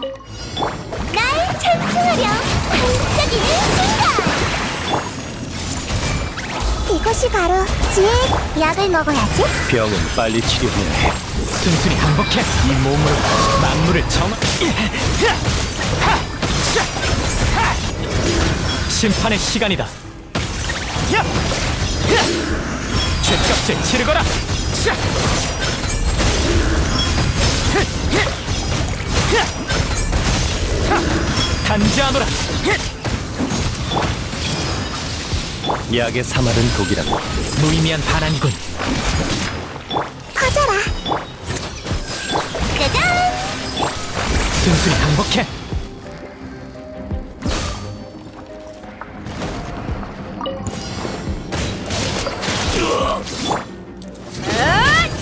날 찬송하렴 반짝이는 순간 이것이 바로 지혜 약을 먹어야지 병은 빨리 치료해야 해. 순순히 항복해 이 몸으로 만물을 정 심판의 시간이다! 죄값을 치르거라! 단지하노라. 약의 사마른 독이라고. 무의미한 반항이군. 퍼져라. 짜잔 순순히 항복해.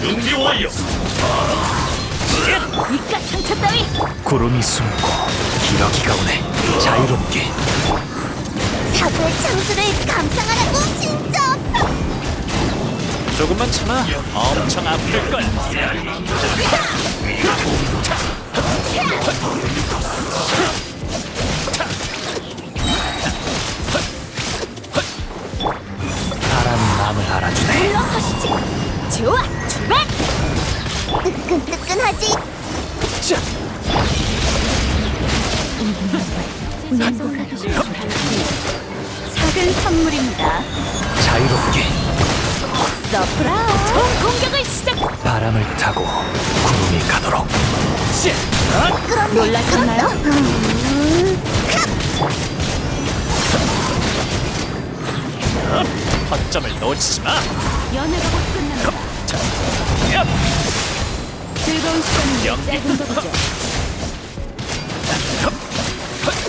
준비 완료. 이깟 상처 따위! 구름이 숨고 기러기가 오네. 자유롭게. 사고의 창수를 감상하라고 진짜! 조금만 참아. 엄청 아플 걸. 바람이 마음을 알아주네. 물러서시지. 좋아 출발! 뜨끈뜨끈하지? 자, 작은 선물입니다. 자유롭게 서프라이즈! 총 공격을 시작! 바람을 타고 구름이 가도록. 자, 놀라셨나요? 허점을 놓치지 마! 연애가 곧 끝납니다. 야! 즐거운 연기. 짧은 법이죠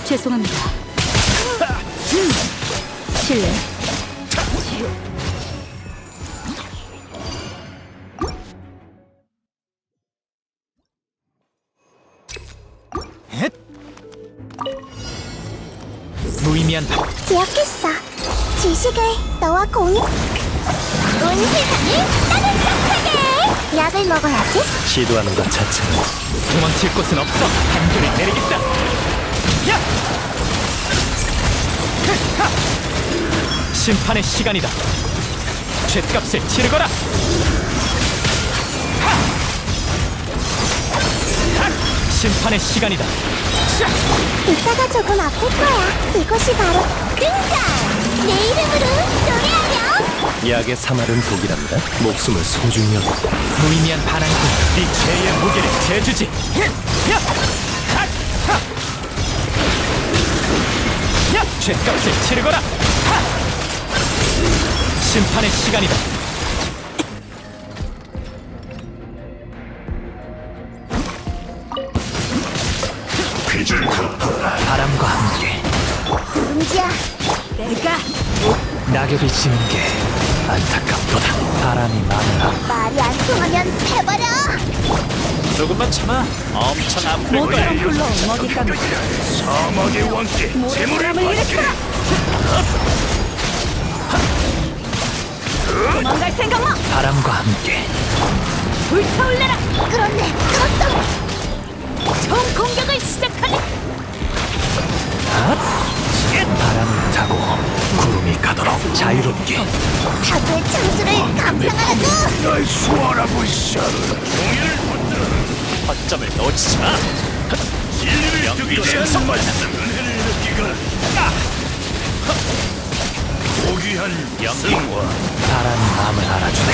죄송합니다. 음, 실례. 헷! 무의미한 바- 기억했어. 지식을 너와 공유. 온 세상을 따뜻하게. 약을 먹어야지. 시도하는 것 자체는 도망칠 곳은 없어. 한줄을 내리겠다 심판의 시간이다 죗값을 치르거라 하! 하! 심판의 시간이다 샤! 이따가 조금 아플 거야 이것이 바로 등산 내 이름으로 노래하렴 약의 사마른 독이랍니다. 목숨을 소중히 여고 무의미한 반항이군 네 죄의 무게를 재주지 야! 하! 하! 야! 죗값을 치르거라 하! 심판의 시간이다 바람과 함께 은지야 내가 낙엽이 지는 게 안타깝도다 바람이 많으라 말이 안 통하면 해버려 조금만 참아 엄청 아플 거야 불러 먹잇감을 사막의 왕께 모래바람을 일으켜라 도망갈 생각 마 바람과 함께 불타올라라 끌었네 끌었어 총 공격을 시작하지 바람을 타고 구름이 가도록 자유롭게 사고의 창수를 감상하라고 날 수월하고 있어. 종이를 붙들어. 허점을 놓치지 마 진리를 뜨기지 않는 말씀. 은혜를 느끼거라. 고귀한 영광과 바람이 마음을 알아주네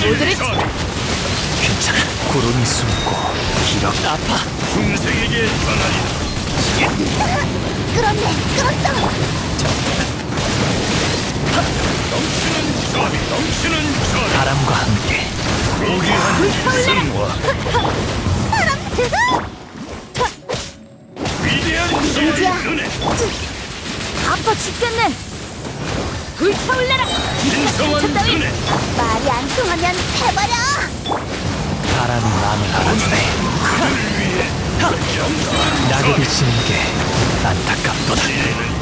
모두를 괜찮아 구름이 숨고 기력 아파 중생에게 전하리. 끌었네 끌었어 넘치는 전, 넘치는 전. 바람과 함께 고귀한 승과 위대한 지혜의. 은혜. 아파 죽겠네. 불타올라라. 따위. 은혜. 말이 안 통하면 해버려. 바람이 마음을 알아주네. 낙엽이 지는 게 안타깝도다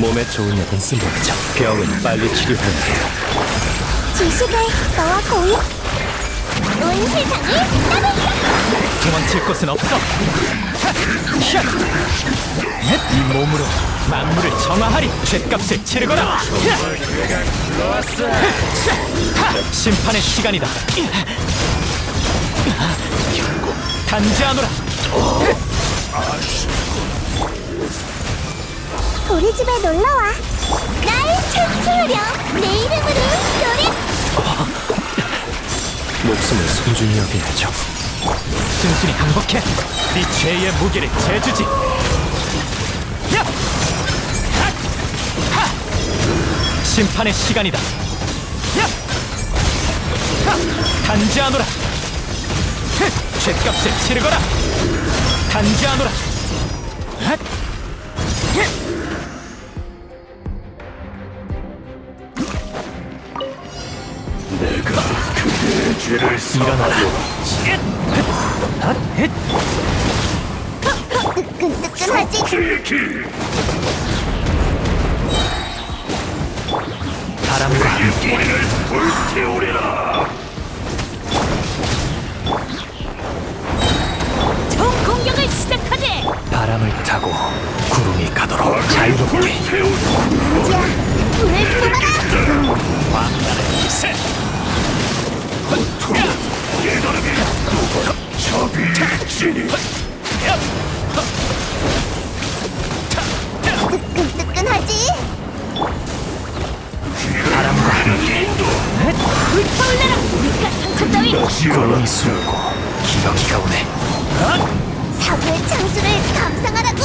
몸에 좋은 약은 쓴모르죠 병은 빨리 치료해야 해요 지식을 너와 공유 온 세상을 나눠 도망칠 곳은 없어 하! 샷! 넷! 이 몸으로 만물을 정화하리 죗값을 치르거라 야! 하! 심판의 시간이다 단지하노라 우리 집에 놀러와 날 찬송하렴 내 이름으로 노래 목숨을 소중히 여겨야죠 순순히 항복해 네 죄의 무게를 재주지 야! 핫! 하! 심판의 시간이다 야! 하! 단지하노라 흐! 죗값을 치르거라 단지하노라 일어나라! 뜨끈뜨끈하지 바람과 함께 총 공격을 시작하지 바람을 타고 구름이 가도록 자유롭게 불을 뜨끈뜨끈하지? 바람과 함께 불타올라라! 네가 상처 따위! 구름이 숨고 기러기가 오네. 사고의 창수를 감상하라고!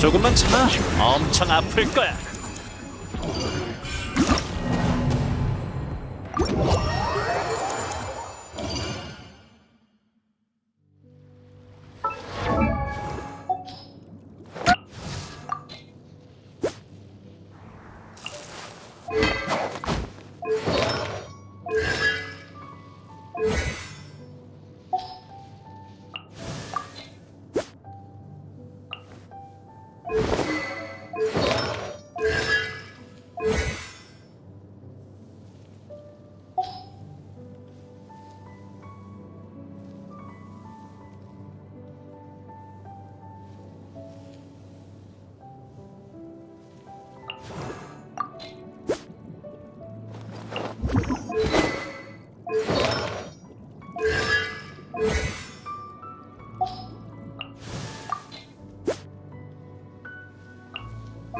조금만 참아. 엄청 아플 거야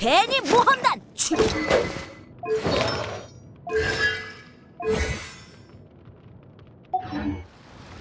괜히 모험단 출발